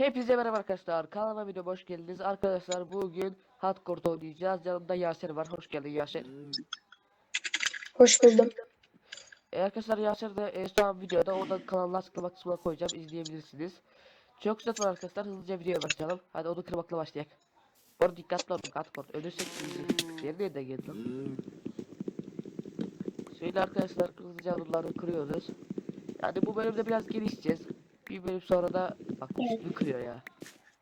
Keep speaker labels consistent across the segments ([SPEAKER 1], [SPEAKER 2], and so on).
[SPEAKER 1] Hepinize merhaba arkadaşlar. Kanalıma video hoş geldiniz. Arkadaşlar bugün Hardcore oynayacağız. Yanımda Yaser var. Hoş geldin Yaser.
[SPEAKER 2] Hoş buldum.
[SPEAKER 1] E, arkadaşlar Yaser de e, şu an videoda oradan kanalına açıklama kısmına koyacağım. izleyebilirsiniz. Çok güzel var arkadaşlar. Hızlıca videoya başlayalım. Hadi onu kırmakla başlayalım. Bu arada dikkatli olun. Hardcore. Ölürsek bizi. Diğeri nereden geldi lan? Şöyle arkadaşlar hızlıca bunları kırıyoruz. Yani bu bölümde biraz gelişeceğiz. Bir bölüm sonra da bak üstünü kırıyor ya.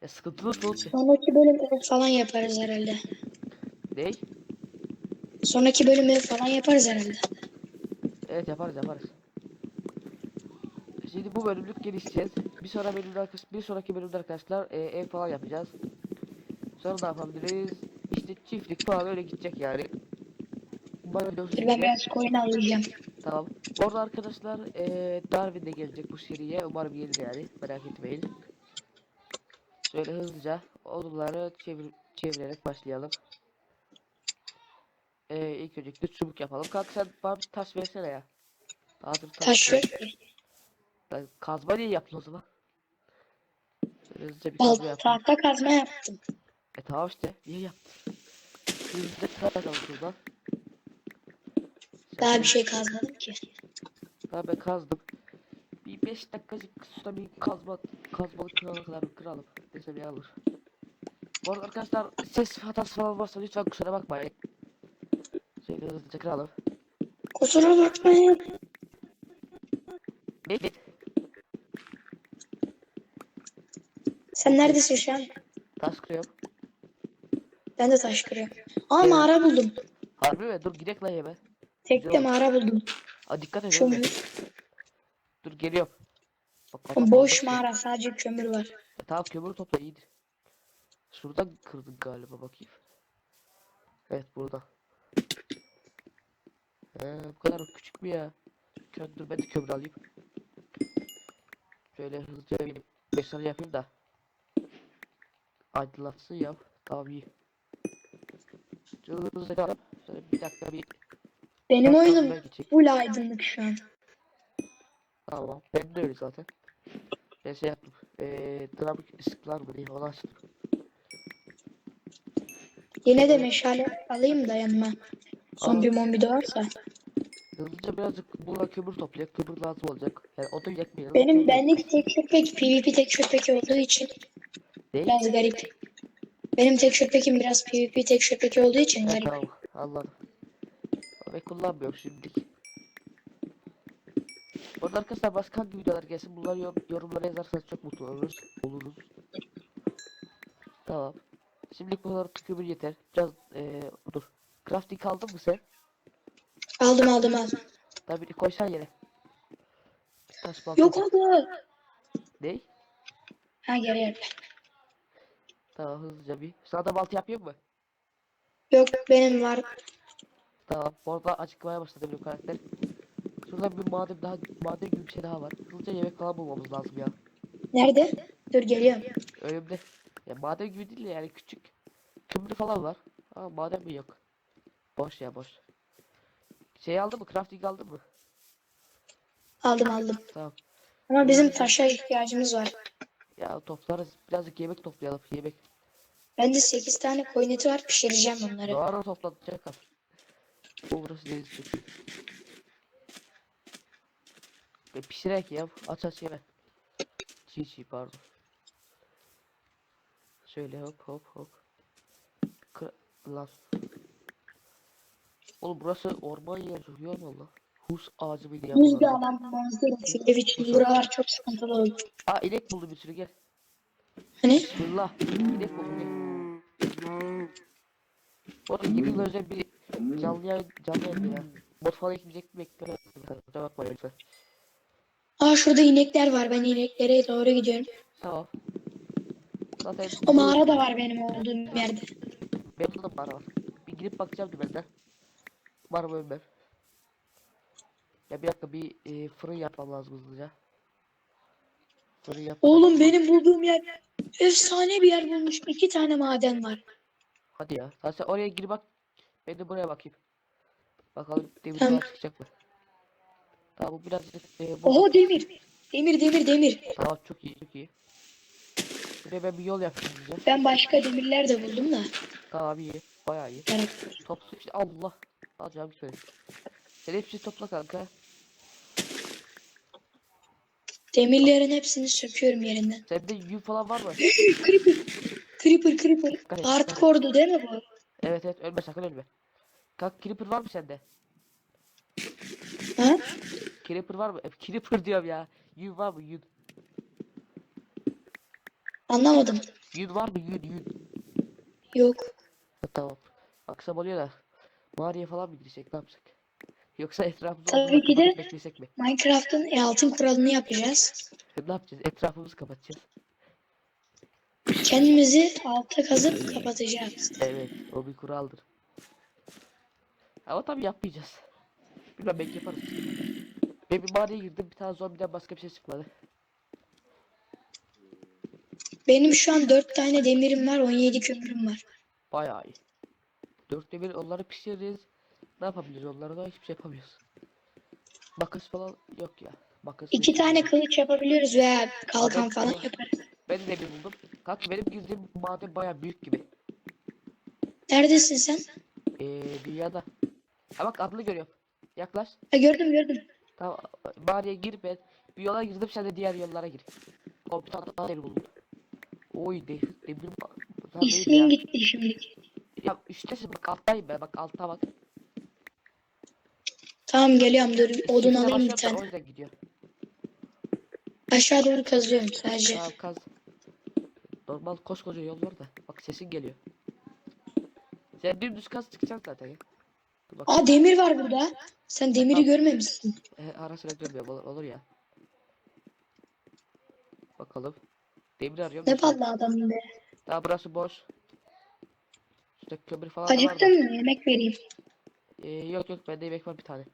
[SPEAKER 1] Ya sıkıntılı sonuç.
[SPEAKER 2] Sonraki bölüm ev falan yaparız herhalde.
[SPEAKER 1] Ne?
[SPEAKER 2] Sonraki bölüm ev falan yaparız herhalde.
[SPEAKER 1] Evet yaparız yaparız. Şimdi bu bölümlük gelişeceğiz. Bir sonra bölümde bir sonraki bölümde arkadaşlar e, ev falan yapacağız. Sonra ne yapabiliriz? İşte çiftlik falan öyle gidecek yani.
[SPEAKER 2] Dur ben biraz coin alacağım.
[SPEAKER 1] Tamam. Orada arkadaşlar e, Darwin de gelecek bu seriye. Umarım gelir yani. Merak etmeyin. Şöyle hızlıca odunları çevir çevirerek başlayalım. E, ilk önce bir çubuk yapalım. Kanka sen bana bir taş versene ya. Hazır
[SPEAKER 2] Taş yok.
[SPEAKER 1] Lan kazma niye yaptın o zaman? Şöyle hızlıca bir kazma
[SPEAKER 2] Bal
[SPEAKER 1] yap.
[SPEAKER 2] tahta kazma yaptım.
[SPEAKER 1] E tamam işte. Niye yaptın? Hızlıca kazalım şuradan.
[SPEAKER 2] Daha bir şey kazmadım ki.
[SPEAKER 1] Daha ben kazdım. Bir 5 dakikacık sonra bir kazma kazmalı kırana kadar bir kıralım. Neyse bir alır. Bu arada arkadaşlar ses hatası falan varsa lütfen kusura bakmayın. Şöyle hızlıca kıralım.
[SPEAKER 2] Kusura bakmayın.
[SPEAKER 1] Evet.
[SPEAKER 2] Sen neredesin şu an?
[SPEAKER 1] Taş kırıyorum.
[SPEAKER 2] Ben de taş kırıyorum. Aa mağara buldum.
[SPEAKER 1] Harbi mi? Dur gidek lan hemen.
[SPEAKER 2] Tekte mağara buldum.
[SPEAKER 1] Aa dikkat et.
[SPEAKER 2] Kömür.
[SPEAKER 1] Dur geliyorum. Bak, bak,
[SPEAKER 2] Boş
[SPEAKER 1] bak,
[SPEAKER 2] mağara sadece kömür var.
[SPEAKER 1] E, tamam kömür topla iyidir. Şuradan kırdın galiba bakayım. Evet burada. Ee, bu kadar küçük mü ya? Dur ben de kömür alayım. Şöyle hızlıca bir mesaj yapayım da. Aydınlatsın ya. Tamam iyi. Hızlıca. Şöyle bir dakika bir.
[SPEAKER 2] Benim
[SPEAKER 1] Bak,
[SPEAKER 2] oyunum
[SPEAKER 1] geçeyim.
[SPEAKER 2] full aydınlık şu an.
[SPEAKER 1] Tamam. Ben de öyle zaten. Ben şey yaptım. Eee dinamik ışıklar mı diye onu açtım.
[SPEAKER 2] Yine de meşale alayım da yanıma. Zombi mombi de varsa.
[SPEAKER 1] Hızlıca birazcık buna kömür toplayacak. Kömür lazım olacak. Yani odun yakmayalım.
[SPEAKER 2] Benim benlik tekstür pek PvP tekstür peki olduğu için
[SPEAKER 1] Değil.
[SPEAKER 2] biraz garip. Benim tekstür pekim biraz PvP tekstür peki olduğu için
[SPEAKER 1] Ha,
[SPEAKER 2] garip.
[SPEAKER 1] tamam anladım. Ve kullanmıyorum şimdilik. Orada arkadaşlar başka hangi videolar gelsin bunları yor yorumlara yazarsanız çok mutlu oluruz. oluruz. Tamam. Şimdilik bu kadar kömür yeter. Biraz eee dur. Crafting aldın mı sen?
[SPEAKER 2] Aldım aldım aldım.
[SPEAKER 1] Tabii koysan yere. Taş balta.
[SPEAKER 2] Yok oldu.
[SPEAKER 1] Ne?
[SPEAKER 2] Ha geri yerde.
[SPEAKER 1] Tamam hızlıca bir. Sana da balta yapayım mı?
[SPEAKER 2] Yok benim var.
[SPEAKER 1] Tamam. Bu arada açıklamaya başladı benim karakter. Şurada bir maden daha maden gibi bir şey daha var. Hızlıca yemek falan bulmamız lazım ya.
[SPEAKER 2] Nerede? Dur geliyorum.
[SPEAKER 1] Önümde. Ya maden gibi değil de yani küçük. Kömür falan var. Ama maden mi yok? Boş ya boş. Şey aldın mı? Crafting aldın mı?
[SPEAKER 2] Aldım aldım.
[SPEAKER 1] Tamam.
[SPEAKER 2] Ama bizim taşa ihtiyacımız var.
[SPEAKER 1] Ya toplarız. Birazcık yemek toplayalım. Yemek.
[SPEAKER 2] Bende 8 tane koyun eti var pişireceğim onları.
[SPEAKER 1] Doğru toplanacak Bu burası değil çünkü. E, pişirek ya. Aç aç yeme. Çiğ çiğ pardon. Şöyle hop hop hop. Kır lan. Oğlum burası orman yer çok iyi olmalı. Hus ağacı mıydı ya?
[SPEAKER 2] Düz bir alan bulmamız gerekiyor. Ev için buralar çok sıkıntılı oldu.
[SPEAKER 1] Aa inek buldum bir sürü gel.
[SPEAKER 2] Hani?
[SPEAKER 1] Bismillah. İnek buldum gel. Arada iki gün özel bir canlı yayın canlı yayın ya. Bot falan ekleyecek mi eklemedim. Kusura bakma lütfen.
[SPEAKER 2] Aa şurada inekler var. Ben ineklere doğru gidiyorum.
[SPEAKER 1] Tamam. Zaten
[SPEAKER 2] O mağara da var benim olduğum yerde.
[SPEAKER 1] benim de mağara var. Bir girip bakacağım dümenden. Var mı ölmem. Ya bir dakika bir e, fırın yapmam lazım hızlıca. Fırın yap.
[SPEAKER 2] Oğlum benim bulduğum yer efsane bir yer bulmuş. İki tane maden var.
[SPEAKER 1] Hadi ya. Sen, sen oraya gir bak. Ben de buraya bakayım. Bakalım demir
[SPEAKER 2] Tamam.
[SPEAKER 1] çıkacak mı? Tamam bu biraz e, bu-
[SPEAKER 2] Oho demir. Demir demir demir.
[SPEAKER 1] Tamam çok iyi çok iyi. Şuraya ben bir yol yapayım bize.
[SPEAKER 2] Ben başka demirler de buldum da.
[SPEAKER 1] Tamam iyi. Bayağı iyi.
[SPEAKER 2] Yani
[SPEAKER 1] Topla işte Allah. Alacağım şöyle. Sen hepsini topla kanka.
[SPEAKER 2] demirlerin hepsini söküyorum yerinden.
[SPEAKER 1] Sende yün falan var mı?
[SPEAKER 2] Creeper. Creeper creeper.
[SPEAKER 1] Evet,
[SPEAKER 2] Hardcore'du değil mi bu?
[SPEAKER 1] evet evet ölme sakın ölme. Kanka creeper var mı sende?
[SPEAKER 2] Ha?
[SPEAKER 1] Creeper var mı? E, Creeper diyorum ya. Yün var mı yün?
[SPEAKER 2] Anlamadım.
[SPEAKER 1] Yün var mı yün yün?
[SPEAKER 2] Yok.
[SPEAKER 1] Ha, Tamam. Akşam oluyor da. Mağaraya falan mı girsek ne yapsak? Yoksa etrafımızı
[SPEAKER 2] Tabii ki de-
[SPEAKER 1] beklesek mi?
[SPEAKER 2] Minecraft'ın e, altın kuralını yapacağız.
[SPEAKER 1] Ne yapacağız? Etrafımızı kapatacağız.
[SPEAKER 2] Kendimizi alta kazıp kapatacağız.
[SPEAKER 1] Evet, o bir kuraldır. Ama tabii yapmayacağız. Bilmem belki yaparız. Ben bir mağaraya girdim, bir tane zombiden başka bir şey çıkmadı.
[SPEAKER 2] Benim şu an 4 tane demirim var, 17 kömürüm var.
[SPEAKER 1] Bayağı iyi. Dörtte bir onları pişiririz. Ne yapabiliriz onlara da hiçbir şey yapamıyoruz. Makas falan yok ya. Makas
[SPEAKER 2] İki tane kılıç yapabiliyoruz veya kalkan
[SPEAKER 1] Adam-
[SPEAKER 2] falan yaparız.
[SPEAKER 1] Ben de bir buldum. Kanka benim girdiğim maden bayağı büyük gibi.
[SPEAKER 2] Neredesin sen?
[SPEAKER 1] Ee, dünyada. Ha bak adını görüyorum. Yaklaş.
[SPEAKER 2] Ha, gördüm gördüm.
[SPEAKER 1] Tamam. Mağaraya gir ben. Bir yola girdim sen de diğer yollara gir. Komputer buldum. Oy de, Lan değil
[SPEAKER 2] İsmin gitti şimdi.
[SPEAKER 1] Ya üsttesin bak alttayım ben bak altta bak.
[SPEAKER 2] Tamam geliyorum dur odun
[SPEAKER 1] Üstüne
[SPEAKER 2] alayım bir
[SPEAKER 1] basıyorum da O
[SPEAKER 2] tane.
[SPEAKER 1] yüzden gidiyor.
[SPEAKER 2] Aşağı doğru kazıyorum sadece.
[SPEAKER 1] Tamam kaz. Normal koskoca yol var da. Bak sesin geliyor. Sen dümdüz kaz çıkacaksın zaten ya. Dur bak.
[SPEAKER 2] Aa demir var burada. Sen demiri görmemişsin.
[SPEAKER 1] E, ara sıra görmüyorum olur, olur ya. Bakalım. Demir arıyorum.
[SPEAKER 2] Ne
[SPEAKER 1] an.
[SPEAKER 2] ballı adamın be.
[SPEAKER 1] Daha burası boş. İşte kömür falan da var.
[SPEAKER 2] Acıktın mı? Yemek vereyim.
[SPEAKER 1] Ee, yok yok bende yemek var bir tane.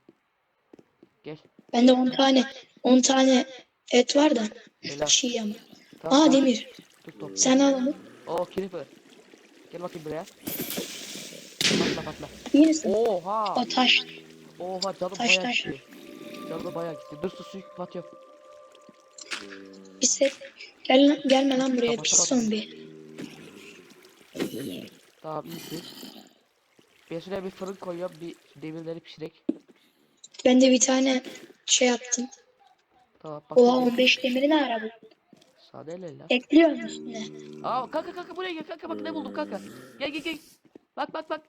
[SPEAKER 1] Gel.
[SPEAKER 2] Bende 10 tane 10 tane et var da
[SPEAKER 1] Helal.
[SPEAKER 2] çiğ ama.
[SPEAKER 1] Tamam,
[SPEAKER 2] Aa
[SPEAKER 1] tamam.
[SPEAKER 2] demir.
[SPEAKER 1] Topu.
[SPEAKER 2] Sen al onu.
[SPEAKER 1] Oo creeper. Gel bakayım buraya. Patla.
[SPEAKER 2] İyi misin?
[SPEAKER 1] Oha.
[SPEAKER 2] O taş.
[SPEAKER 1] Oha canım
[SPEAKER 2] Taş,
[SPEAKER 1] bayağı
[SPEAKER 2] taş.
[SPEAKER 1] gitti. Canım bayağı gitti. Dur su suyu kapatıyorum.
[SPEAKER 2] Pis et. Gel, lan- gelme lan buraya
[SPEAKER 1] Tamam,
[SPEAKER 2] pis
[SPEAKER 1] tamam.
[SPEAKER 2] zombi.
[SPEAKER 1] Tamam iyisin. Ben şuraya bir fırın koyuyorum. Bir demirleri pişirek.
[SPEAKER 2] Ben de bir tane şey yaptım.
[SPEAKER 1] Tamam bak.
[SPEAKER 2] Oha 15 demiri ne ara bu?
[SPEAKER 1] Sade el lan.
[SPEAKER 2] Ekliyorum üstüne.
[SPEAKER 1] Aa kanka kanka buraya gel kanka bak ne buldum kanka. Gel gel gel. Bak bak bak.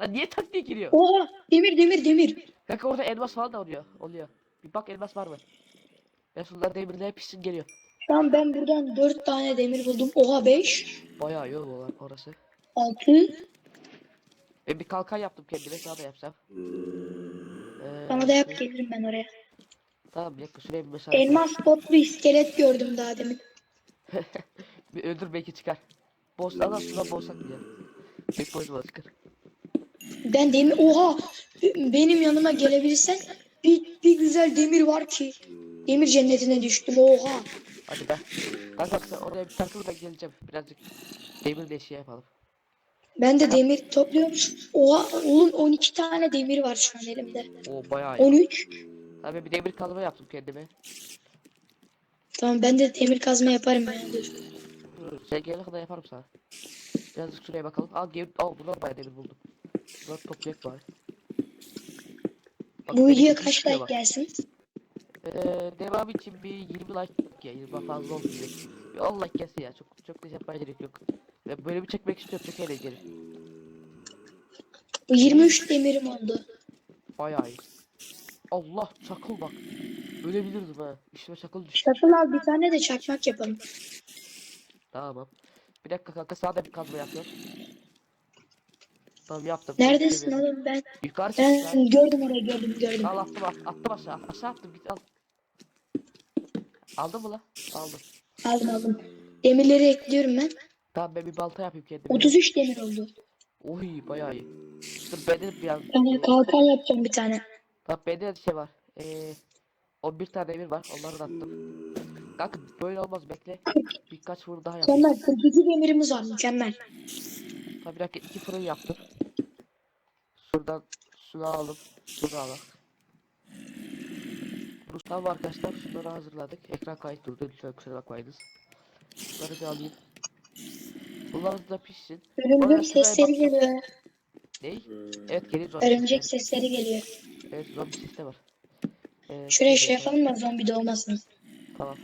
[SPEAKER 1] Lan niye tak diye giriyor?
[SPEAKER 2] Oha demir demir demir.
[SPEAKER 1] Kanka orada elmas falan da oluyor. Oluyor. Bir bak elmas var mı? Ben şunları demirle pişsin geliyor.
[SPEAKER 2] Şu an ben buradan 4 tane demir buldum. Oha 5,
[SPEAKER 1] Bayağı yol var orası.
[SPEAKER 2] 6.
[SPEAKER 1] Ben bir kalkan yaptım kendime sana da yapsam. Ee,
[SPEAKER 2] Bana da yap gelirim ben oraya.
[SPEAKER 1] Tamam bir dakika şuraya bir mesaj.
[SPEAKER 2] Elmas botlu iskelet gördüm daha demin.
[SPEAKER 1] bir öldür belki çıkar. Boss'tan da sudan boss'ak bile. Tek boyutuma çıkar.
[SPEAKER 2] Ben demir oha benim yanıma gelebilirsen bir, bir güzel demir var ki. Demir cennetine düştüm oha.
[SPEAKER 1] Hadi be. Kanka bak sen oraya bir takıl ben geleceğim. Birazcık demirle şey yapalım.
[SPEAKER 2] Ben de demir topluyorum. Oha oğlum 12 tane demir var şu an elimde.
[SPEAKER 1] Oo bayağı iyi.
[SPEAKER 2] 13.
[SPEAKER 1] Tabii ben bir demir kazma yaptım kendime.
[SPEAKER 2] Tamam ben de demir kazma yaparım ben dur.
[SPEAKER 1] Sen gelene kadar yaparım sana. Birazcık şuraya bakalım. Al gel. Al buradan bayağı demir buldum. Toplayacak bari. Bak,
[SPEAKER 2] Bu
[SPEAKER 1] iki
[SPEAKER 2] kaç like gelsin?
[SPEAKER 1] Ee, devam için bir 20 like ya 20 fazla oldu direkt. Bir 10 like gelsin ya çok çok da yapmaya gerek yok. Ve böyle bir çekmek istiyorum çok eğlenceli.
[SPEAKER 2] Bu 23 demirim oldu.
[SPEAKER 1] Bayağı iyi. Allah çakıl bak. Ölebilirdim ha. İşime çakıl düştü.
[SPEAKER 2] Şafıl al bir tane de çakmak yapalım.
[SPEAKER 1] Tamam. Bir dakika kanka sana da bir kazma yapıyorum. Tamam yaptım.
[SPEAKER 2] Neredesin
[SPEAKER 1] beni.
[SPEAKER 2] oğlum ben?
[SPEAKER 1] Yukarı çık lan.
[SPEAKER 2] Ben gördüm orayı gördüm gördüm.
[SPEAKER 1] Al attım at, attım aşağı. Aşağı attım git al. Aldın mı la? Aldım.
[SPEAKER 2] Aldım aldım. Demirleri ekliyorum ben.
[SPEAKER 1] Tamam ben bir balta yapayım kendime.
[SPEAKER 2] 33 demir oldu.
[SPEAKER 1] Oy bayağı iyi. Dur bende de bir an.
[SPEAKER 2] Ben kalkan yapacağım bir tane.
[SPEAKER 1] Tamam bende de şey var. Ee, 11 tane emir var. Onları da attım. Kanka böyle olmaz bekle. Birkaç fırın daha yapayım.
[SPEAKER 2] Mükemmel 42 demirimiz var mükemmel.
[SPEAKER 1] Tabii dakika iki fırın yaptım. Şuradan şunu alalım. Şunu alalım. Tamam arkadaşlar şunları hazırladık. Ekran kayıt durdu. Lütfen kusura bakmayınız. Bunları bir alayım. Bunlar da pişsin.
[SPEAKER 2] Örümcek sesleri geliyor.
[SPEAKER 1] Ney? Evet geliyor zombi
[SPEAKER 2] Örümcek
[SPEAKER 1] sesleri.
[SPEAKER 2] geliyor.
[SPEAKER 1] Evet zombi sesi de var. Evet,
[SPEAKER 2] Şuraya şey
[SPEAKER 1] yapalım.
[SPEAKER 2] da zombi de olmasın.
[SPEAKER 1] Tamam.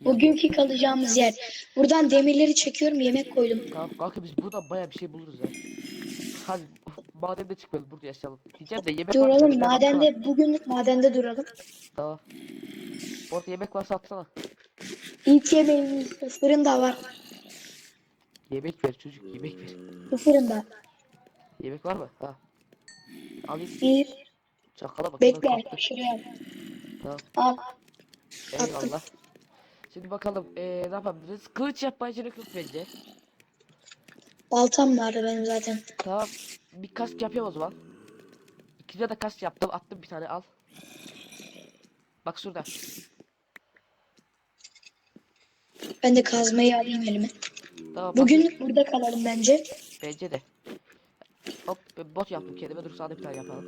[SPEAKER 2] Bugünkü kalacağımız yer. Buradan demirleri çekiyorum yemek koydum.
[SPEAKER 1] Tamam kanka biz buradan baya bir şey buluruz ya. Hadi madende çıkmayalım burada yaşayalım. Diyeceğim de yemek varsa
[SPEAKER 2] Duralım
[SPEAKER 1] bize baksana.
[SPEAKER 2] madende bugün madende duralım.
[SPEAKER 1] Tamam. Orada yemek varsa atsana.
[SPEAKER 2] İlk yemeğimiz fırında var.
[SPEAKER 1] Yemek ver çocuk yemek ver.
[SPEAKER 2] Bu fırında.
[SPEAKER 1] Yemek var mı? Ha. Alayım.
[SPEAKER 2] Bir
[SPEAKER 1] Çakala bak.
[SPEAKER 2] bekle
[SPEAKER 1] hemen
[SPEAKER 2] şuraya.
[SPEAKER 1] Tamam.
[SPEAKER 2] Al.
[SPEAKER 1] Eyvallah. Şimdi bakalım eee ne yapabiliriz? Kılıç yapmaya gerek yok bence.
[SPEAKER 2] Baltam vardı benim zaten.
[SPEAKER 1] Tamam. Bir kask yapayım o zaman. İkide de kask yaptım. Attım bir tane al. Bak şurada.
[SPEAKER 2] Ben de kazmayı alayım elime.
[SPEAKER 1] Tamam.
[SPEAKER 2] Bugün burada kalalım bence.
[SPEAKER 1] Bence de. Hop bot yaptım kendime. Dur sana da bir tane yapalım.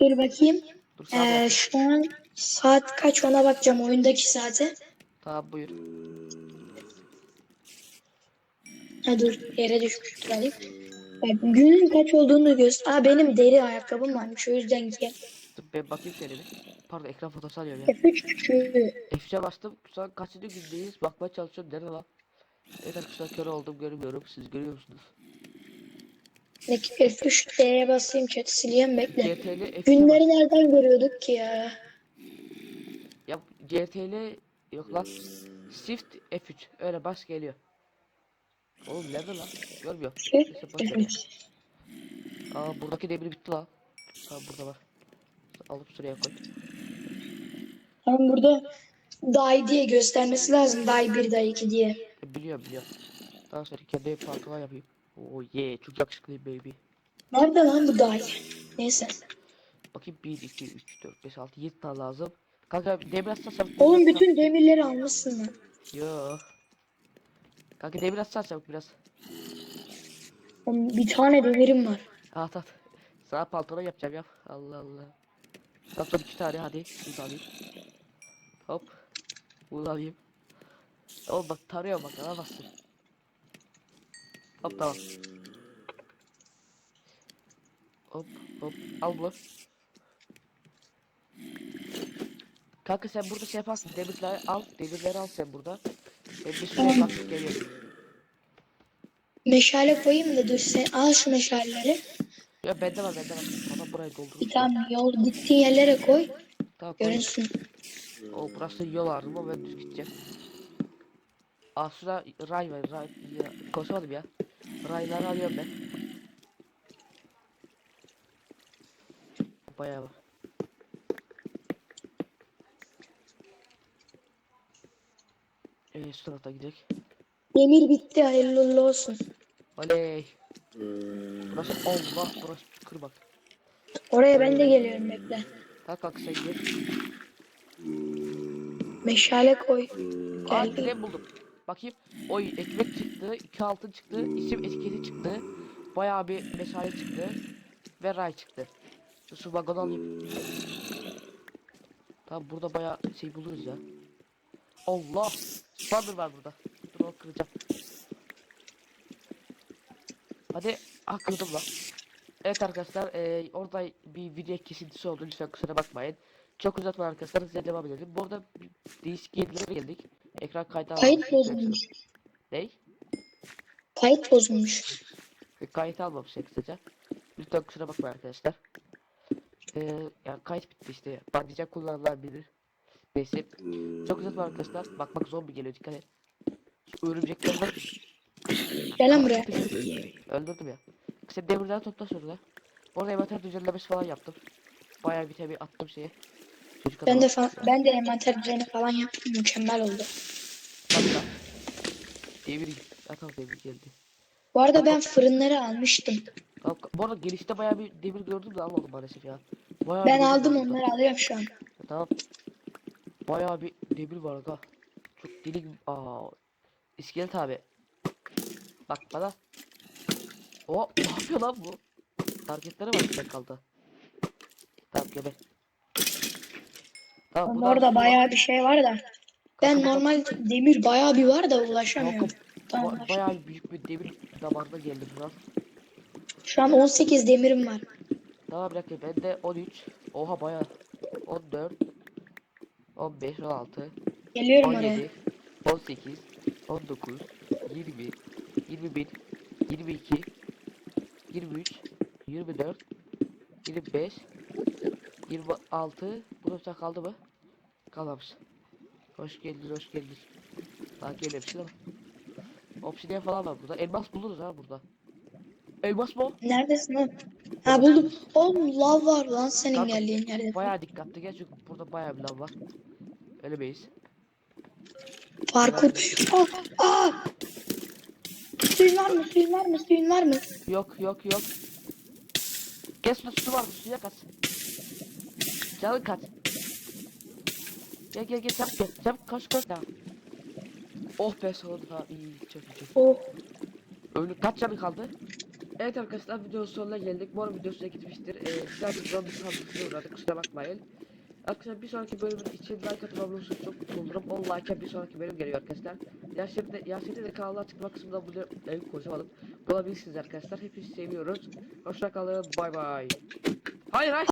[SPEAKER 2] Dur bakayım.
[SPEAKER 1] Dur
[SPEAKER 2] Ee,
[SPEAKER 1] yapayım.
[SPEAKER 2] şu an saat kaç ona bakacağım oyundaki saate.
[SPEAKER 1] Tamam buyur.
[SPEAKER 2] Ha dur yere düşmüş. Bak, günün kaç olduğunu göster. Aa benim deri ayakkabım varmış o yüzden giyelim.
[SPEAKER 1] Dur ben bakayım şöyle bir. Pardon ekran fotoğrafı alıyorum ya.
[SPEAKER 2] F3 küçüğü.
[SPEAKER 1] F3'e bastım. Şu an kaçıncı gündeyiz? Bakmaya çalışıyorum. Nerede lan? Evet arkadaşlar kör oldum görmüyorum. Siz görüyor musunuz?
[SPEAKER 2] F3 D'ye basayım chat'i sileyim bekle.
[SPEAKER 1] CTL F3'e
[SPEAKER 2] Günleri nereden görüyorduk ki ya?
[SPEAKER 1] Ya CTL yok lan. Shift F3. Öyle bas geliyor. Oğlum nerede lan? Görmüyor.
[SPEAKER 2] Şey,
[SPEAKER 1] boş ver ya. Aa buradaki demir bitti lan. Tamam burada var. Alıp şuraya koy.
[SPEAKER 2] Ama burada Day diye göstermesi lazım. Day 1, Day 2 diye.
[SPEAKER 1] E, biliyorum biliyorum. Daha sonra kendi pantolon yapayım. Oh yeah çok yakışıklıyım baby.
[SPEAKER 2] Nerede lan bu Day? Neyse.
[SPEAKER 1] Bakayım 1, 2, 3, 4, 5, 6, 7 tane lazım. Kanka demir atsan.
[SPEAKER 2] Oğlum bütün demirleri almışsın lan.
[SPEAKER 1] Yo. Kanka demir atsan çabuk biraz.
[SPEAKER 2] Oğlum bir tane demirim var.
[SPEAKER 1] At at. Sana pantolon yapacağım ya. Allah Allah. Son iki tane hadi. Bunu alayım. Hop. Bunu alayım. Oğlum bak tarıyor bak alamazsın. Hop tamam. Hop hop al bunu. Kanka sen burada şey yaparsın demirleri al demirleri al sen burada. Bir şuraya bakıp geliyorum.
[SPEAKER 2] Meşale koyayım da dur sen al şu meşaleleri.
[SPEAKER 1] Ya bende var. Adam burayı doldurur.
[SPEAKER 2] Bir tane yol gittiğin yerlere koy.
[SPEAKER 1] Tamam.
[SPEAKER 2] Görünsün.
[SPEAKER 1] O burası yol ağrım ama ben düz gideceğim. Şurada ray var ray ya, koşamadım ya. Rayları alıyorum ben. Bayağı var. Ee, şu tarafta gidelim.
[SPEAKER 2] Demir bitti hayırlı uğurlu olsun.
[SPEAKER 1] Oley. Burası Allah burası çukur bak.
[SPEAKER 2] Oraya ben de geliyorum bekle.
[SPEAKER 1] Kalk kalk sen gel.
[SPEAKER 2] Meşale koy.
[SPEAKER 1] Aa
[SPEAKER 2] Geldim.
[SPEAKER 1] dilem buldum. Bakayım. Oy ekmek çıktı. iki altın çıktı. isim etiketi çıktı. Bayağı bir meşale çıktı. Ve ray çıktı. Şu, şu vagonu alayım. Tamam burada bayağı şey buluruz ya. Allah. Spawner var burada. Dur onu kıracağım. Hadi. Ah kırdım lan. Evet arkadaşlar eee orada bir video kesintisi oldu lütfen kusura bakmayın. Çok uzatma arkadaşlar size devam edelim. Bu arada değişik yerlere geldik. Ekran kaydı
[SPEAKER 2] Kayıt bozulmuş.
[SPEAKER 1] Ney?
[SPEAKER 2] Kayıt bozulmuş.
[SPEAKER 1] E, Kayıt almamış kısaca. Lütfen kusura bakmayın arkadaşlar. Eee yani kayıt bitti işte. Bandica kullananlar bilir. Neyse. Çok uzatma arkadaşlar. Bak bak zombi geliyor dikkat et. Şu örümcekler bak.
[SPEAKER 2] Gel lan buraya.
[SPEAKER 1] Öldürdüm ya. Sen demirden topla şurada. Orada envanter düzenlemesi falan yaptım. Bayağı bir tabi attım şeye. Çocuk
[SPEAKER 2] Ben de fa- ben de envanter düzeni falan yaptım. Mükemmel oldu.
[SPEAKER 1] Hatta. Devir atam devir geldi.
[SPEAKER 2] Bu arada ben fırınları almıştım.
[SPEAKER 1] Bu arada gelişte bayağı bir demir gördüm de almadım maalesef ya. Bayağı
[SPEAKER 2] Ben
[SPEAKER 1] bir
[SPEAKER 2] aldım onları alıyorum şu an.
[SPEAKER 1] Tamam. Bayağı bir demir var aga. Çok deli gibi. Aa. İskelet abi. Bak bana. O ne yapıyor lan bu? Var bir kaldı. Tamam geber. Tamam
[SPEAKER 2] Onda orada bayağı bir şey var da. Ben normal demir bayağı bir var da ulaşamıyorum. Tamam.
[SPEAKER 1] ba- bayağı büyük bir demir damarına geldim biraz.
[SPEAKER 2] Şu an 18 demirim var.
[SPEAKER 1] Tamam bir dakika ben de 13. Oha bayağı. 14. 15, 16,
[SPEAKER 2] Geliyorum oraya.
[SPEAKER 1] 17, 18, 19, 20, 21, 22, 23, 24, 25, 26. Burada kaldı mı? Kalmamış. Hoş geldin, hoş geldin. Daha gelmemişsin ama. Obsidian falan var burada. Elmas buluruz ha burada. Elmas mı? o?
[SPEAKER 2] Neredesin lan? Ha buldum. Oğlum lav var lan senin
[SPEAKER 1] Kanka,
[SPEAKER 2] geldiğin yerde.
[SPEAKER 1] Bayağı dikkatli gel çünkü burada bayağı bir lav var. Ölemeyiz.
[SPEAKER 2] Parkur. Aa, aa! Suyun var mı? Suyun var mı? Suyun var mı?
[SPEAKER 1] Yok yok yok. Gel suda su var suya kaç. Canın kaç. Gel gel gel çabuk gel. Çabuk koş koş. Tamam. Oh be sonunda iyi çok iyi çok.
[SPEAKER 2] Oh.
[SPEAKER 1] Ölü kaç canı kaldı? Evet arkadaşlar videonun sonuna geldik. Bu arada video size gitmiştir. Ee, sizler bir zombi saldırısına uğradık kusura bakmayın. Arkadaşlar bir sonraki bölümün için like atıp abone çok mutlu olurum. 10 like'a bir sonraki bölüm geliyor arkadaşlar. De, Yasin'de de kanalına açıklama kısmında bunu e, konuşamadım. Bulabilirsiniz arkadaşlar. Hepinizi seviyoruz. Hoşça kalın. Bay bay. Hayır hayır.